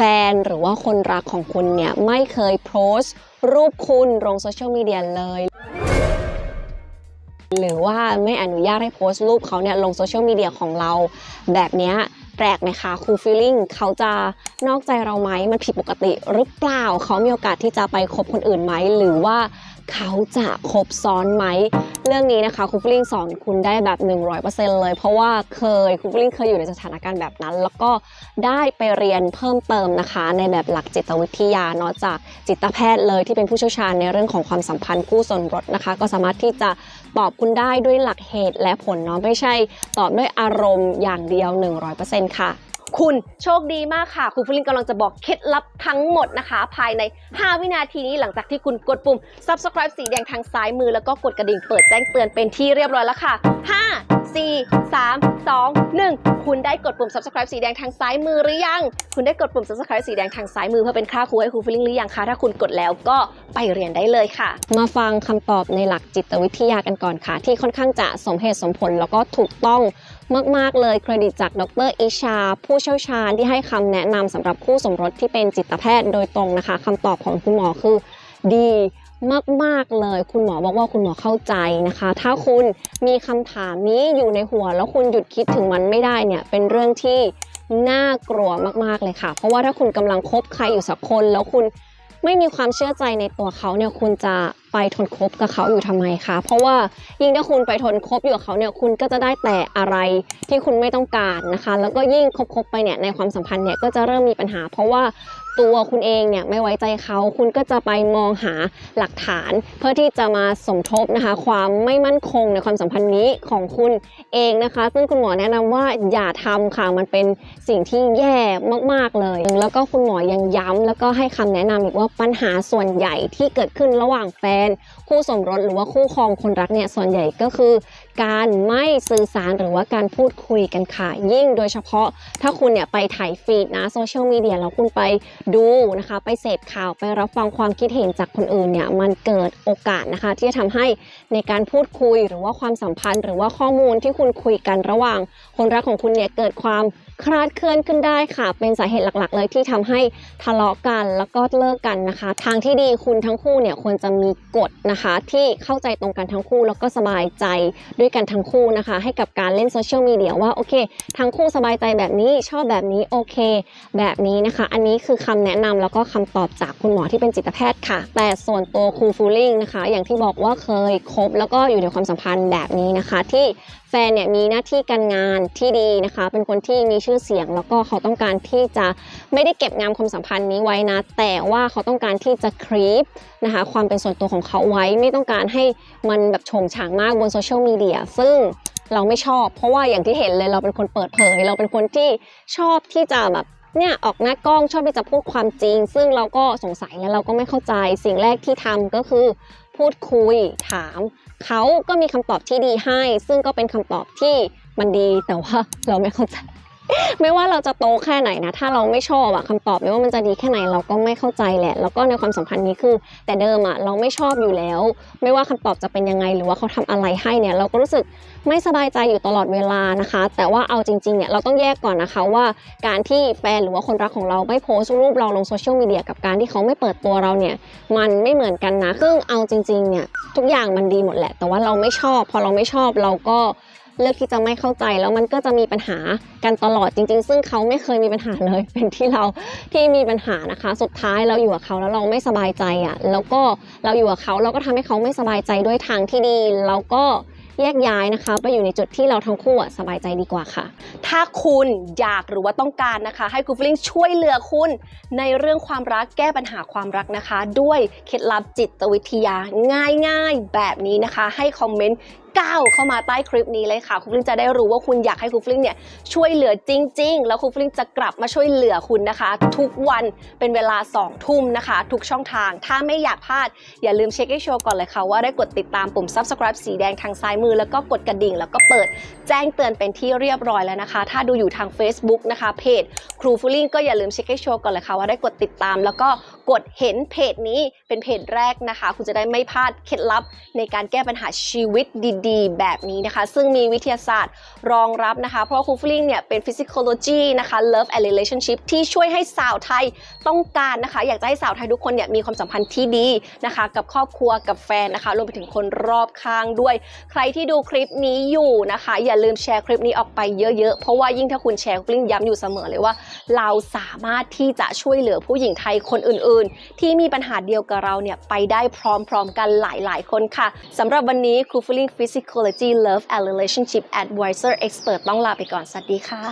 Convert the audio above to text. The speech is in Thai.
ฟนหรือว่าคนรักของคุณเนี่ยไม่เคยโพสต์รูปคุณลงโซเชียลมีเดียเลย หรือว่าไม่อนุญาตให้โพสต์รูปเขาเนี่ยลงโซเชียลมีเดียของเรา แบบเนี้ยแปลกไหมคะครูฟีลลิ่งเขาจะนอกใจเราไหมมันผิดปกติหรือเปล่าเขามีโอกาสที่จะไปคบคนอื่นไหมหรือว่า เขาจะคบซ้อนไหม เรื่องนี้นะคะครูฟีลลิ่งสอนคุณได้แบบ 100%เลย เพราะว่าเคยครูฟีลลิ่งเคยอยู่ในสถานการณ์แบบนั้น แล้วก็ได้ไปเรียนเพิ่มเติมนะคะ ในแบบหลักจิตวิทยาเนาะจากจิตแพทย์เลยที่เป็นผู้เชี่ยวชาญในเรื่องของความสัมพันธ์คู่สมรสนะคะ ก็สามารถที่จะตอบคุณได้ด้วยหลักเหตุและผลเนาะไม่ใช่ตอบด้วยอารมณ์อย่างเดียว 100%ค่ะ คุณโชคดีมากค่ะ คุณฟลิงกำลังจะบอกเคล็ดลับทั้งหมดนะคะ ภายใน 5 วินาทีนี้หลังจากที่คุณกดปุ่ม subscribe สีแดงทางซ้ายมือ แล้วก็กดกระดิ่งเปิดแจ้งเตือนเป็นที่เรียบร้อยแล้วค่ะ 5 4 3 2 1 คุณได้กดปุ่ม subscribe สีแดงทางซ้ายมือหรือยัง คุณได้กดปุ่ม subscribe สีแดงทางซ้ายมือเพื่อเป็นค่าครูให้ครูฟลิงหรือยังคะ ถ้าคุณกดแล้วก็ไปเรียนได้เลยค่ะ มาฟังคำตอบในหลักจิตวิทยากันก่อนค่ะ ที่ค่อนข้างจะสมเหตุสมผลแล้วก็ถูกต้อง มาก ๆ เลยเครดิตจากดรอิชา ผู้เชี่ยวชาญที่ให้คำแนะนำสำหรับคู่สมรสที่เป็นจิตแพทย์โดยตรงนะคะคำตอบของคุณหมอคือดีมาก ๆ เลย คุณหมอบอกว่าคุณหมอเข้าใจนะคะ ถ้าคุณมีคำถามนี้อยู่ในหัว แล้วคุณหยุดคิดถึงมันไม่ได้เนี่ย เป็นเรื่องที่น่ากลัวมาก ๆ เลยค่ะ เพราะว่าถ้าคุณกำลังคบใครอยู่สักคนแล้วคุณ ไม่มีความเชื่อใจในตัวเขาเนี่ยคุณจะไปทนคบกับเขาอยู่ทำไมคะ เพราะว่ายิ่งถ้าคุณไปทนคบอยู่กับเขาเนี่ยคุณก็จะได้แต่อะไรที่คุณไม่ต้องการนะคะ แล้วก็ยิ่งคบๆไปเนี่ยในความสัมพันธ์เนี่ยก็จะเริ่มมีปัญหา เพราะว่าตัวคุณเองเนี่ยไม่ไว้ใจเขาคุณก็จะไปมองหาหลักฐาน เพื่อที่จะมาสมทบนะคะ ความไม่มั่นคงในความสัมพันธ์นี้ของคุณเองนะคะ ซึ่งคุณหมอแนะนำว่าอย่าทำค่ะมันเป็นสิ่งที่แย่มากๆเลย แล้วก็คุณหมอยังย้ำแล้วก็ให้คำแนะนำอีกว่าปัญหาส่วนใหญ่ที่เกิดขึ้นระหว่างแฟน คู่สมรสหรือว่าคู่ครองคนรักเนี่ยส่วนใหญ่ก็คือ การไม่สื่อสารหรือว่าการพูดคุยกันค่ะ ยิ่งโดยเฉพาะถ้าคุณเนี่ยไปถ่ายฟีดนะโซเชียลมีเดียแล้วคุณไปดูนะคะ ไปเสพข่าวไปรับฟังความคิดเห็นจากคนอื่นเนี่ยมันเกิดโอกาสนะคะ ที่จะทำให้ในการพูดคุยหรือว่าความสัมพันธ์ หรือว่าข้อมูลที่คุณคุยกันระหว่าง คนรักของคุณเนี่ยเกิดความ คลาดเคลื่อนขึ้นได้ค่ะ เป็นสาเหตุหลักๆ เลยที่ทำให้ทะเลาะกันแล้วก็เลิกกันนะคะ ทางที่ดีคุณทั้งคู่เนี่ยควรจะมีกฎนะคะ ที่เข้าใจตรงกันทั้งคู่แล้วก็สบายใจด้วยกันทั้งคู่นะคะ ให้กับการเล่นโซเชียลมีเดียว่าโอเค ทั้งคู่สบายใจแบบนี้ชอบแบบนี้โอเค แบบนี้นะคะ อันนี้คือคำแนะนำแล้วก็คำตอบจากคุณหมอที่เป็นจิตแพทย์ค่ะ แต่ส่วนตัวครูฟูลิ่งนะคะ อย่างที่บอกว่าเคยคบแล้วก็อยู่ในความสัมพันธ์แบบนี้นะคะ ที่ แฟนเนี่ยมีหน้าที่การงานที่ดีนะคะ เป็นคนที่มีชื่อเสียง แล้วก็เขาต้องการที่จะไม่ได้เก็บงามความสัมพันธ์นี้ไว้นะ แต่ว่าเขาต้องการที่จะครีปนะคะความเป็นส่วนตัวของเขาไว้ ไม่ต้องการให้มันแบบโฉงฉางมากบนโซเชียลมีเดียซึ่งเราไม่ชอบ เพราะว่าอย่างที่เห็นเลยเราเป็นคนเปิดเผย เราเป็นคนที่ชอบที่จะแบบเนี่ยออกหน้ากล้องชอบที่จะพูดความจริง ซึ่งเราก็สงสัยและเราก็ไม่เข้าใจสิ่งแรกที่ทำก็คือ พูดคุยถาม เขาก็มีคำตอบที่ดีให้ ซึ่งก็เป็นคำตอบที่มันดีแต่ว่าเราไม่เข้าใจ ไม่ว่าเราจะโตแค่ไหนนะ ถ้าเราไม่ชอบอะคำตอบไม่ว่ามันจะดีแค่ไหนเราก็ไม่เข้าใจแหละ แล้วก็ในความสัมพันธ์นี้คือ แต่เดิมอะเราไม่ชอบอยู่แล้ว ไม่ว่าคำตอบจะเป็นยังไง หรือว่าเขาทำอะไรให้เนี่ย เราก็รู้สึกไม่สบายใจอยู่ตลอดเวลานะคะ แต่ว่าเอาจริงๆเนี่ยเราต้องแยกก่อนนะคะว่าการที่แฟนหรือว่าคนรักของเราไม่โพสต์รูปเราลงโซเชียลมีเดียกับการที่เขาไม่เปิดตัวเราเนี่ยมันไม่เหมือนกันนะซึ่งเอาจริงๆเนี่ยทุกอย่างมันดีหมดแหละ แต่ว่าเราไม่ชอบ พอเราไม่ชอบเราก็ เลือกที่จะไม่เข้าใจแล้วมันก็จะมีปัญหากันตลอดจริง ๆ ซึ่งเขาไม่เคยมีปัญหาเลย เป็นที่เราที่มีปัญหานะคะ สุดท้ายเราอยู่กับเขาแล้วเราไม่สบายใจอะ่ะแล้วก็เราอยู่กับเขาเราก็ทำให้เขาไม่สบายใจด้วยทางที่ดีแล้วก็แยกย้ายนะคะไปอยู่ในจุดที่เราทั้งคู่สบายใจดีกว่าค่ะ ถ้าคุณอยากหรือว่าต้องการนะคะ ให้คุณฟลิงช่วยเหลือคุณ ในเรื่องความรักแก้ปัญหาความรักนะคะ ด้วยเคล็ดลับจิตวิทยาง่ายๆ แบบนี้นะคะ ให้คอมเมนต์ ก้าวเข้ามาใต้คลิปนี้เลยค่ะคุณฟลิงจะได้รู้ว่าคุณอยากให้คุณฟลิงเนี่ยช่วยเหลือจริง ๆ แล้วคุณฟลิงจะกลับมาช่วยเหลือคุณนะคะ ทุกวันเป็นเวลา2ทุ่มนะคะ ทุกช่องทาง ถ้าไม่อยากพลาด อย่าลืมเช็คให้ชัวร์ก่อนเลยค่ะว่าได้กดติดตามปุ่ม subscribe สีแดงทางซ้ายมือแล้วก็กดกระดิ่ง แล้วก็เปิดแจ้งเตือนเป็นที่เรียบร้อยแล้วนะคะ ถ้าดูอยู่ทาง Facebook นะคะเพจ ครูฟูลิ่งก็อย่าลืมเช็คให้ชัวร์ก่อนเลยค่ะว่าได้กดติดตาม แล้วก็กดเห็นเพจนี้เป็นเพจแรกนะคะ คุณจะได้ไม่พลาดเคล็ดลับในการแก้ปัญหาชีวิตดี ๆ แบบนี้นะคะ ซึ่งมีวิทยาศาสตร์รองรับนะคะ เพราะครูฟลิงเนี่ยเป็น physiology นะคะ love and relationship ที่ช่วยให้สาวไทยต้องการนะคะ อยากจะให้สาวไทยทุกคนเนี่ยมีความสัมพันธ์ที่ดีนะคะ กับครอบครัวกับแฟนนะคะรวมไปถึงคนรอบข้างด้วย ใครที่ดูคลิปนี้อยู่นะคะ อย่าลืมแชร์คลิปนี้ออกไปเยอะๆ เพราะว่ายิ่งถ้าคุณแชร์ฟลิงย้ำอยู่เสมอเลยว่า เราสามารถที่จะช่วยเหลือผู้หญิงไทยคนอื่นๆ ที่มีปัญหาเดียวกับเราเนี่ยไปได้พร้อมๆกันหลายๆ คนค่ะสำหรับวันนี้ครูฟิลิง Physiology Love and Relationship Advisor Expert ต้องลาไปก่อน สวัสดีค่ะ